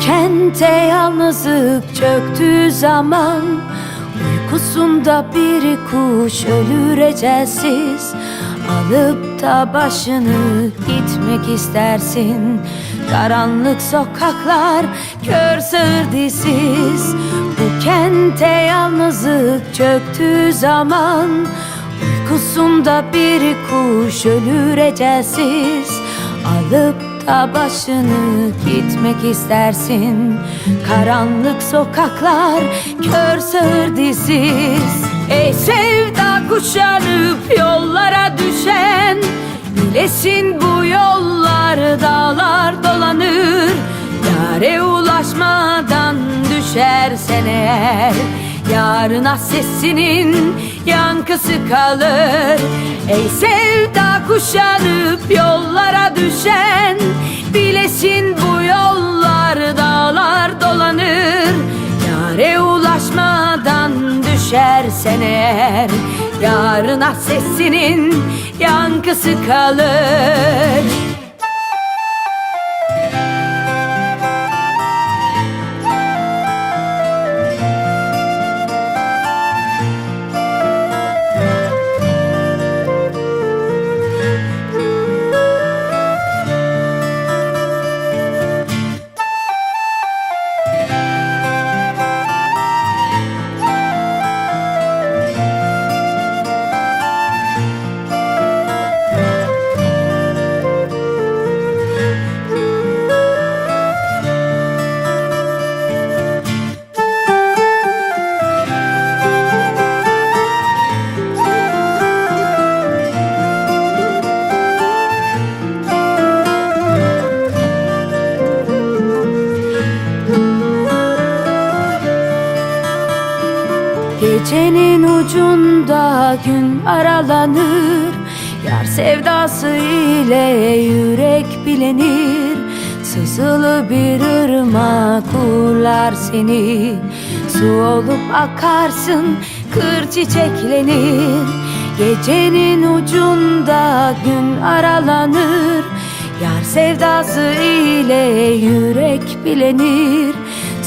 Kente yalnızlık çöktüğü zaman. Uykusunda bir kuş ölür ecelsiz. Alıp da başını gitmek istersin. Karanlık sokaklar kör sığır Bu kente yalnızlık çöktüğü zaman. Uykusunda bir kuş ölür ecelsiz. Alıp da başını gitmek istersin. Karanlık sokaklar kör sığır dizsiz Ey sevda kuşanıp yollara düşen Bilesin bu yollar dağlar dolanır. Yare ulaşmadan düşersen eğer Yarına sesinin yankısı kalır. Ey sevda kuşanıp yollara düşen Bilesin bu yollar dağlar dolanır. Yare ulaşmadan düşersen eğer Yarına sesinin yankısı kalır ucunda gün aralanır. Yar sevdası ile yürek bilenir. Sızılı bir ırmak uğurlar seni. Su olup akarsın kır çiçeklenir. Gecenin ucunda gün aralanır. Yar sevdası ile yürek bilenir.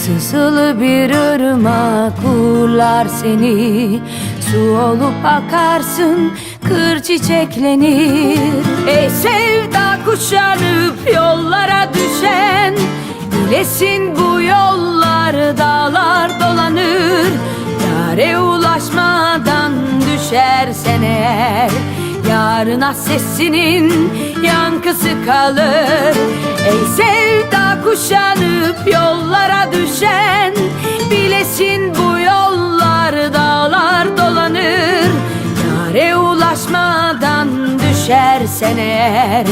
Sızılı bir ırmak uğurlar seni Su olup akarsın kır çiçeklenir. Ey sevda kuşanıp yollara düşen Bilesin bu yollar dağlar dolanır. Yare ulaşmadan düşersen eğer Yarına sesinin yankısı kalır. Ey sevda kuşanıp yollara düşen düşersen eğer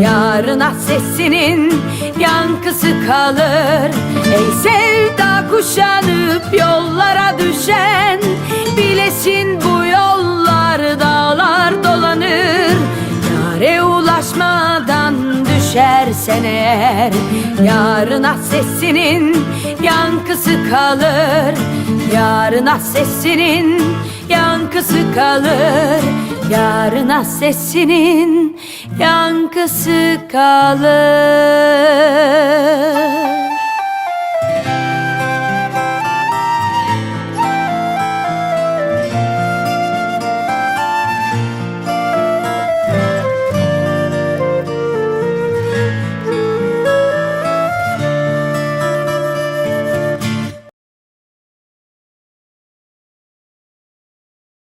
Yarına sesinin yankısı kalır. Ey sevda kuşanıp yollara düşen Bilesin bu yollar dağlar dolanır. Yare ulaşmadan düşersen eğer Yarına sesinin yankısı kalır. Yarına sesinin yankısı kalır. Yarına sesinin yankısı kalır.